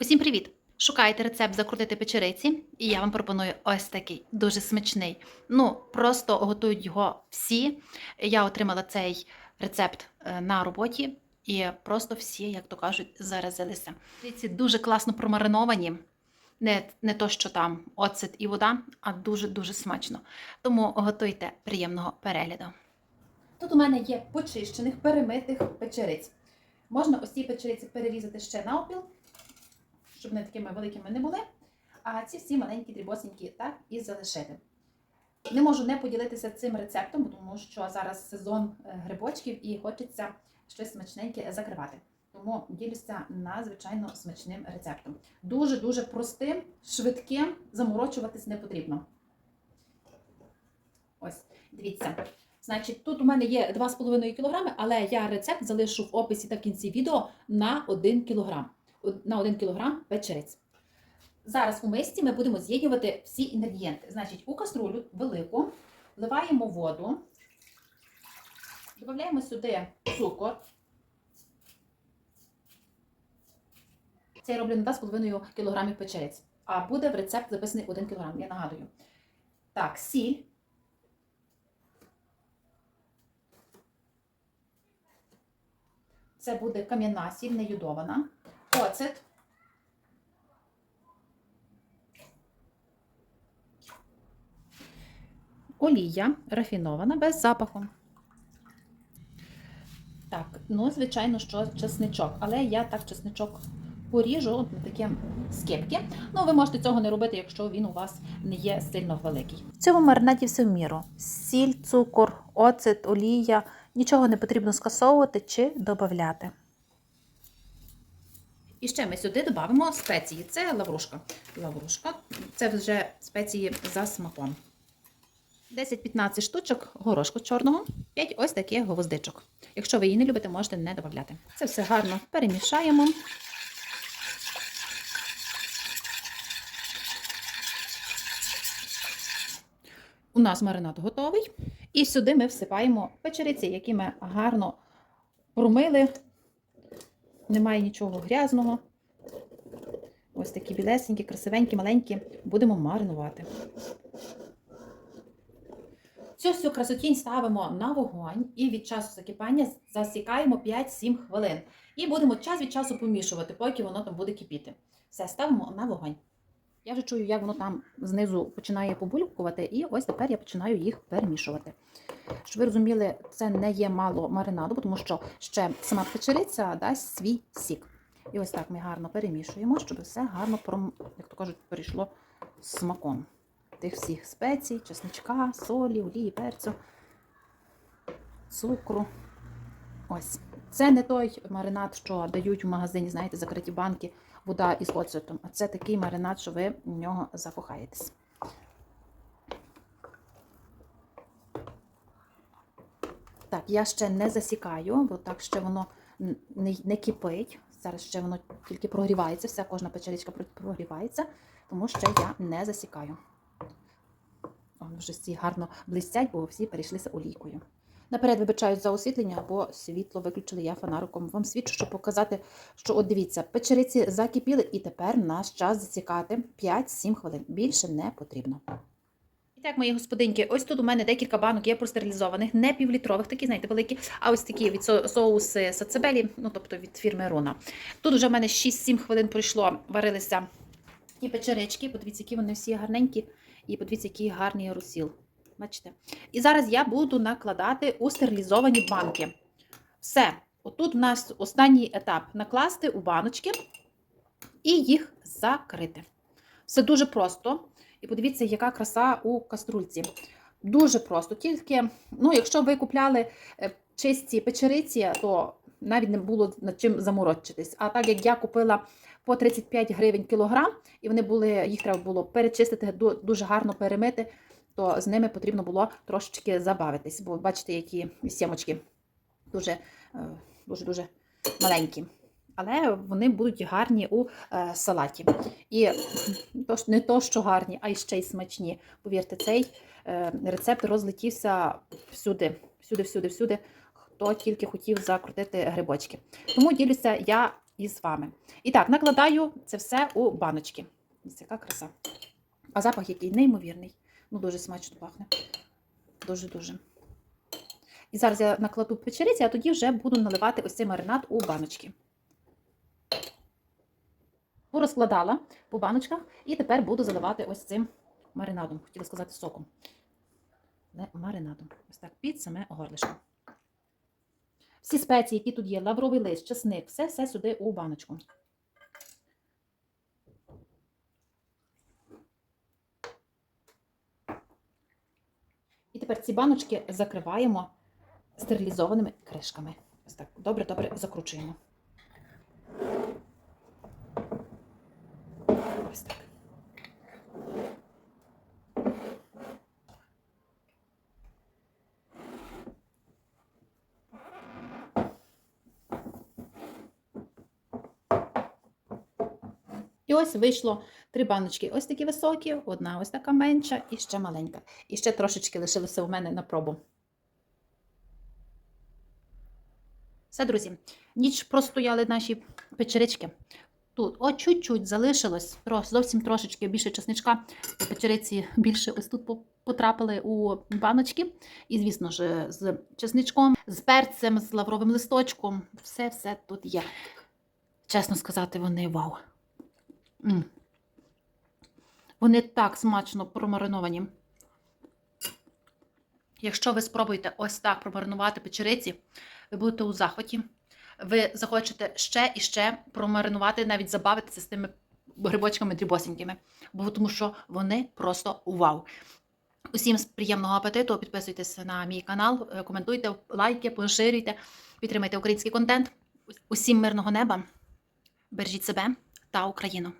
Усім привіт! Шукаєте рецепт закрутити печериці, і я вам пропоную ось такий дуже смачний. Ну, просто готують його всі. Я отримала цей рецепт е, на роботі, і просто всі, як то кажуть, заразилися. Ці дуже класно промариновані. Не, не то, що там оцет і вода, а дуже-дуже смачно. Тому готуйте приємного перегляду. Тут у мене є почищених, перемитих печериць. Можна ось ці печериці перерізати ще навпіл, щоб вони такими великими не були. А ці всі маленькі дрібосенькі так і залишити. Не можу не поділитися цим рецептом, тому що зараз сезон е, грибочків і хочеться щось смачненьке закривати. Тому ділюся надзвичайно смачним рецептом. Дуже-дуже простим, швидким, заморочуватись не потрібно. Ось, дивіться. Значить, тут у мене є 2,5 кг, але я рецепт залишу в описі та в кінці відео на 1 кг. На 1 кг печериць. Зараз у мисці ми будемо з'єднувати всі інгредієнти. Значить, у каструлю велику вливаємо воду, додаємо сюди цукор. Це я роблю на 2,5 кг печериць. А буде в рецепт записаний 1 кг, я нагадую. Так, сіль. Це буде кам'яна сіль, не йодована. Оцет. Олія рафінована без запаху. Так, ну, звичайно, що чесничок, але я так чесничок поріжу от на такі скипки. Ну, ви можете цього не робити, якщо він у вас не є сильно великий. В цьому маринаді все в міру. Сіль, цукор, оцет, олія. Нічого не потрібно скасовувати чи додати. І ще ми сюди додамо спеції. Це лаврушка. Лаврушка. Це вже спеції за смаком. 10-15 штучок горошку чорного, 5 ось таких гвоздичок. Якщо ви її не любите, можете не додати. Це все гарно перемішаємо. У нас маринад готовий. І сюди ми всипаємо печериці, які ми гарно промили. Немає нічого грязного. Ось такі білесенькі, красивенькі, маленькі. Будемо маринувати. Цю всю красотінь ставимо на вогонь і від часу закипання засікаємо 5-7 хвилин. І будемо час від часу помішувати, поки воно там буде кипіти. Все, ставимо на вогонь. Я вже чую, як воно там знизу починає побулькувати, і ось тепер я починаю їх перемішувати. Щоб ви розуміли, це не є мало маринаду, тому що ще сама печериця дасть свій сік. І ось так ми гарно перемішуємо, щоб все гарно, як то кажуть, перейшло смаком тих всіх спецій, чесничка, солі, олії, перцю, цукру. Ось. Це не той маринад, що дають в магазині, знаєте, закриті банки, вода із оцетом. А це такий маринад, що ви в нього закохаєтесь. Так, я ще не засікаю, бо так ще воно не, не кипить. Зараз ще воно тільки прогрівається, вся кожна печеричка прогрівається, тому що я не засікаю. Вони вже всі гарно блистять, бо всі перейшлися олійкою. Наперед вибачають за освітлення, бо світло виключили я фонариком. Вам свідчу, щоб показати, що от дивіться, печериці закипіли, і тепер наш час засікати 5-7 хвилин. Більше не потрібно. І так, мої господинки, ось тут у мене декілька банок є простерилізованих, не півлітрових, такі, знаєте, великі, а ось такі від соуси сацебелі, ну тобто від фірми Руна. Тут вже в мене 6-7 хвилин пройшло, варилися ті печерички, подивіться, які вони всі гарненькі. І подивіться, який гарний розсіл. Бачите? І зараз я буду накладати у стерилізовані банки. Все. Отут у нас останній етап накласти у баночки і їх закрити. Все дуже просто. І подивіться, яка краса у каструльці. Дуже просто. Тільки, ну, якщо ви купляли чисті печериці, то навіть не було над чим заморочитись. А так як я купила по 35 гривень кілограм, і вони були, їх треба було перечистити, дуже гарно перемити, то з ними потрібно було трошечки забавитись. Бо бачите, які сімочки дуже дуже дуже маленькі. Але вони будуть гарні у е, салаті. І не то, що гарні, а й ще й смачні. Повірте, цей е, рецепт розлетівся всюди, всюди, всюди, всюди, хто тільки хотів закрутити грибочки. Тому ділюся я із вами. І так, накладаю це все у баночки. Ось яка краса. А запах який неймовірний. Ну, дуже смачно пахне. Дуже-дуже. І зараз я накладу печериці, а тоді вже буду наливати ось цей маринад у баночки. Порозкладала по баночках і тепер буду заливати ось цим маринадом. Хотіла сказати соком. Не маринадом. Ось так, під саме горлишко. Всі спеції, які тут є, лавровий лист, чесник, все, все сюди у баночку. І тепер ці баночки закриваємо стерилізованими кришками. Ось так добре-добре закручуємо. Ось так. І ось вийшло три баночки. Ось такі високі, одна ось така менша і ще маленька. І ще трошечки лишилося у мене на пробу. Все, друзі, ніч простояли наші печерички. Тут от чуть-чуть залишилось, зовсім трошечки більше чесничка. Печериці більше ось тут потрапили у баночки. І, звісно ж, з чесничком, з перцем, з лавровим листочком. Все-все тут є. Чесно сказати, вони вау. Вони так смачно промариновані. Якщо ви спробуєте ось так промаринувати печериці, ви будете у захваті. Ви захочете ще і ще промаринувати, навіть забавитися з тими грибочками дрібосенькими, бо тому що вони просто вау. Усім приємного апетиту, підписуйтесь на мій канал, е, коментуйте, лайки, поширюйте, підтримайте український контент. Усім мирного неба, бережіть себе та Україну.